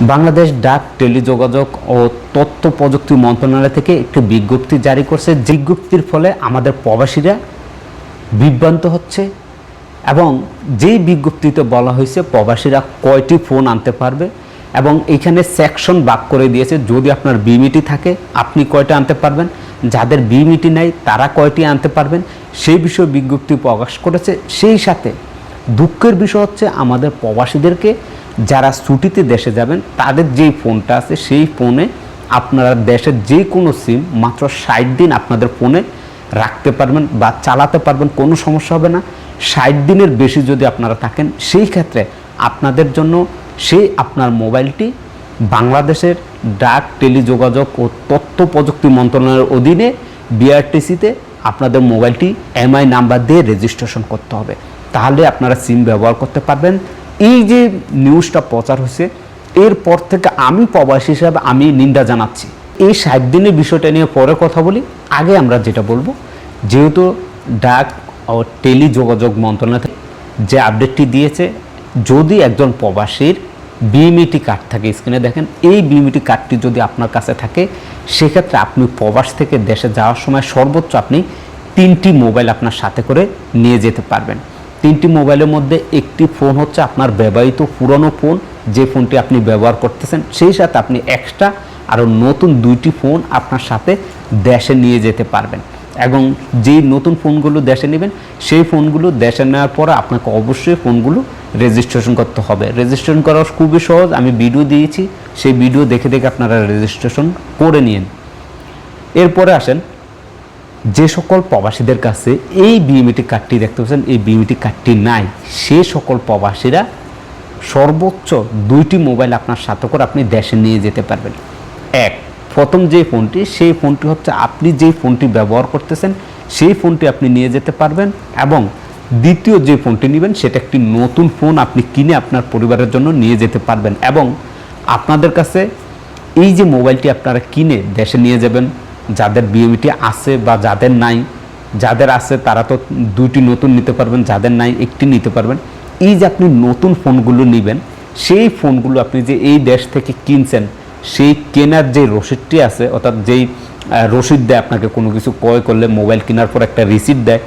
বাংলাদেশ ডাক, টেলিযোগাযোগ ও তথ্য প্রযুক্তি মন্ত্রণালয় থেকে একটি বিজ্ঞপ্তি জারি করছে। বিজ্ঞপ্তির ফলে আমাদের প্রবাসীরা বিভ্রান্ত হচ্ছে এবং যেই বিজ্ঞপ্তিতে বলা হয়েছে প্রবাসীরা কয়টি ফোন আনতে পারবে এবং এখানে সেকশন ভাগ করে দিয়েছে। যদি আপনার বিমিটি থাকে, আপনি কয়টা আনতে পারবেন? যাদের বিমিটি নাই, তারা কয়টি আনতে পারবেন? সেই বিষয়ে বিজ্ঞপ্তি প্রকাশ করেছে। সেই সাথে দুঃখের বিষয় হচ্ছে আমাদের প্রবাসীদেরকে যারা ছুটিতে দেশে যাবেন, তাদের যেই ফোনটা আছে, সেই ফোনে আপনারা দেশের যে কোনো সিম মাত্র ষাট দিন আপনাদের ফোনে রাখতে পারবেন বা চালাতে পারবেন, কোনো সমস্যা হবে না। ষাট দিনের বেশি যদি আপনারা থাকেন, সেই ক্ষেত্রে আপনাদের জন্য সেই আপনার মোবাইলটি বাংলাদেশের ডাক, টেলিযোগাযোগ ও তথ্য প্রযুক্তি মন্ত্রণালয়ের অধীনে বিআরটিসিতে আপনাদের মোবাইলটি এমআই নাম্বার দিয়ে রেজিস্ট্রেশন করতে হবে। তাহলে আপনারা সিম ব্যবহার করতে পারবেন। এই যে নিউজটা প্রচার হয়েছে এরপর থেকে আমি প্রবাসী হিসাবে আমি নিন্দা জানাচ্ছি। এই ষাট দিনের বিষয়টা নিয়ে পরে কথা বলি, আগে আমরা যেটা বলব, যেহেতু ডাক ও টেলিযোগাযোগ মন্ত্রণালয় থেকে যে আপডেটটি দিয়েছে, যদি একজন প্রবাসীর বিএমইটি কার্ড থাকে স্ক্রিনে দেখেন, এই বিএমইটি কার্ডটি যদি আপনার কাছে থাকে, সেক্ষেত্রে আপনি প্রবাস থেকে দেশে যাওয়ার সময় সর্বোচ্চ আপনি তিনটি মোবাইল আপনার সাথে করে নিয়ে যেতে পারবেন। তিনটি মোবাইলের মধ্যে একটি ফোন হচ্ছে আপনার ব্যবহৃত পুরনো ফোন, যে ফোনটি আপনি ব্যবহার করতেছেন, সেই সাথে আপনি এক্সট্রা আরও নতুন দুইটি ফোন আপনার সাথে দেশে নিয়ে যেতে পারবেন। এবং যেই নতুন ফোনগুলো দেশে নেবেন, সেই ফোনগুলো দেশে নেওয়ার পরে আপনাকে অবশ্যই ফোনগুলো রেজিস্ট্রেশন করতে হবে। রেজিস্ট্রেশন করা খুবই সহজ, আমি ভিডিও দিয়েছি, সেই ভিডিও দেখে দেখে আপনারা রেজিস্ট্রেশন করে নিন। এরপরে আসেন যে সকল প্রবাসীদের কাছে এই বিএমইটি কার্ডটি দেখতে পাচ্ছেন, এই বিএমইটি কার্ডটি নাই। সে সকল প্রবাসীরা সর্বোচ্চ দুইটি মোবাইল আপনার সাথে করে আপনি দেশে নিয়ে যেতে পারবেন। এক, প্রথম যে ফোনটি, সেই ফোনটি হচ্ছে আপনি যেই ফোনটি ব্যবহার করতেছেন, সেই ফোনটি আপনি নিয়ে যেতে পারবেন এবং দ্বিতীয় যে ফোনটি নেবেন, সেটা একটি নতুন ফোন আপনি কিনে আপনার পরিবারের জন্য নিয়ে যেতে পারবেন এবং আপনাদের কাছে এই যে মোবাইলটি আপনারা কিনে দেশে নিয়ে যাবেন যাদের বিএমিটি আছে বা যাদের নাই, যাদের আছে তারা তো দুইটি নতুন নিতে পারবেন, যাদের নাই একটি নিতে পারবেন। এই যে আপনি নতুন ফোনগুলো নেবেন, সেই ফোনগুলো আপনি যে এই দেশ থেকে কিনছেন, সেই কেনার যে রসিদটি আছে, অর্থাৎ যেই রসিদ দেয় আপনাকে কোনো কিছু ক্রয় করলে, মোবাইল কেনার পর একটা রিসিট দেয়,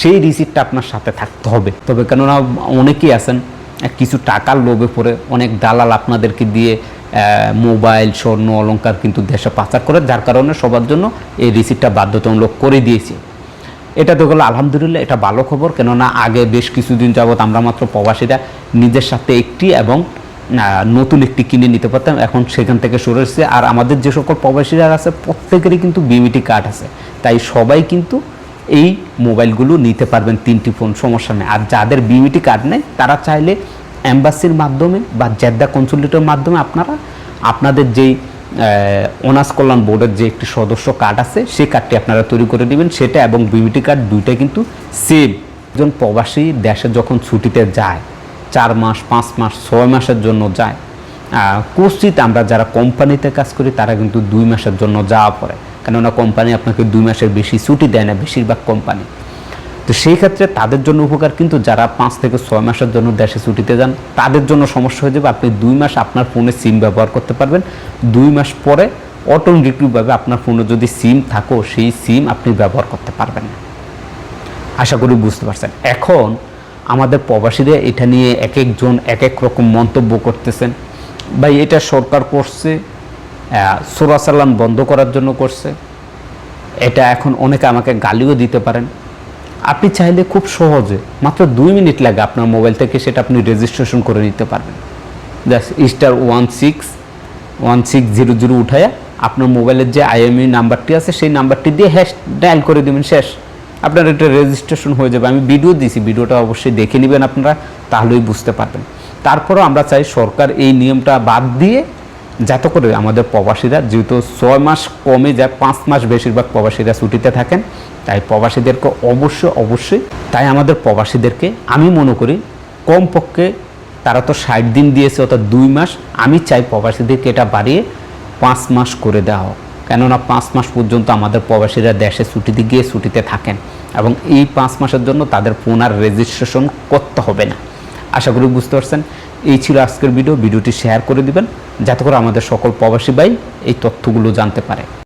সেই রিসিটটা আপনার সাথে থাকতে হবে। তবে কেননা অনেকেই আছেন, কিছু টাকার লোভে পড়ে অনেক দালাল আপনাদেরকে দিয়ে মোবাইল, স্বর্ণ, অলংকার কিন্তু দেশে পাচার করে, যার কারণে সবার জন্য এই রিসিটটা বাধ্যতামূলক করে দিয়েছে। এটা তো গেলো আলহামদুলিল্লাহ এটা ভালো খবর, কেননা আগে বেশ কিছুদিন যাবৎ আমরা মাত্র প্রবাসীরা নিজের সাথে একটি এবং নতুন একটি কিনে নিতে পারতাম। এখন সেখান থেকে সরে এসেছে। আর আমাদের যে সকল প্রবাসীরা আছে, প্রত্যেকেরই কিন্তু বিমিটি কার্ড আছে। তাই সবাই কিন্তু এই মোবাইলগুলো নিতে পারবেন, তিনটি ফোন সমস্যা নেই। আর যাদের বিমিটি কার্ড নেই, তারা চাইলে অ্যাম্বাসির মাধ্যমে বা জেদ্দা কনসুলেটের মাধ্যমে আপনারা আপনাদের যেই অনার্স কল্যাণ বোর্ডের যে একটি সদস্য কার্ড আছে, সেই কার্ডটি আপনারা তৈরি করে নেবেন সেটা এবং বিমিটি কার্ড দুইটা কিন্তু সেম একজন প্রবাসী দেশে যখন ছুটিতে যায়, চার মাস, পাঁচ মাস, ছয় মাসের জন্য যায় কুচিত আমরা যারা কোম্পানিতে কাজ করি, তারা কিন্তু দুই মাসের জন্য যাওয়া পড়ে। কেননা কোম্পানি আপনাকে দুই মাসের বেশি ছুটি দেয় না, বেশিরভাগ কোম্পানি। তো সেই ক্ষেত্রে তাদের জন্য উপকার কিন্তু যারা পাঁচ থেকে ছয় মাসের জন্য দেশে ছুটিতে যান, তাদের জন্য সমস্যা হয়ে যাবে। আপনি দুই মাস আপনার ফোনে সিম ব্যবহার করতে পারবেন। দুই মাস পরে অটোমেটিকভাবে আপনার ফোনে যদি সিম থাকো, সেই সিম আপনি ব্যবহার করতে পারবেন না। আশা করি বুঝতে পারছেন। এখন আমাদের প্রবাসীরা এটা নিয়ে এক একজন এক এক রকম মন্তব্য করতেছেন। ভাই, এটা সরকার করছে সোরাসালান বন্ধ করার জন্য করছে। এটা এখন অনেকে আমাকে গালিও দিতে পারেন। আপনি চাইলে খুব সহজে, মাত্র দুই মিনিট লাগে আপনার মোবাইল থেকে সেটা আপনি রেজিস্ট্রেশন করে নিতে পারবেন। Just star one six one six zero zero উঠায়া আপনার মোবাইলের যে আইএমই নাম্বারটি আছে, সেই নাম্বারটি দিয়ে হ্যাশ ডায়াল করে দেবেন, শেষ। আপনার এটা রেজিস্ট্রেশন হয়ে যাবে। আমি ভিডিও দিয়েছি ভিডিওটা অবশ্যই দেখে নেবেন আপনারা, তাহলেই বুঝতে পারবেন। তারপরও আমরা চাই সরকার এই নিয়মটা বাদ দিয়ে যাতে করে আমাদের প্রবাসীরা যেহেতু ছয় মাস কমে যায়, পাঁচ মাস বেশিরভাগ প্রবাসীরা ছুটিতে থাকেন, তাই প্রবাসীদেরকে অবশ্যই অবশ্যই তাই আমাদের প্রবাসীদেরকে আমি মনে করি কমপক্ষে তারা তো ষাট দিন দিয়েছে অর্থাৎ দুই মাস, আমি চাই প্রবাসীদেরকে এটা বাড়িয়ে পাঁচ মাস করে দেওয়া হোক। কেননা পাঁচ মাস পর্যন্ত আমাদের প্রবাসীরা দেশে ছুটিতে গিয়ে ছুটিতে থাকেন এবং এই পাঁচ মাসের জন্য তাদের ফোন আর রেজিস্ট্রেশন করতে হবে না। আশা করি বুঝতে পারছেন। এই ছিল আজকের ভিডিও। ভিডিওটি শেয়ার করে দিবেন, যাতে করে আমাদের সকল প্রবাসী ভাই এই তথ্যগুলো জানতে পারে।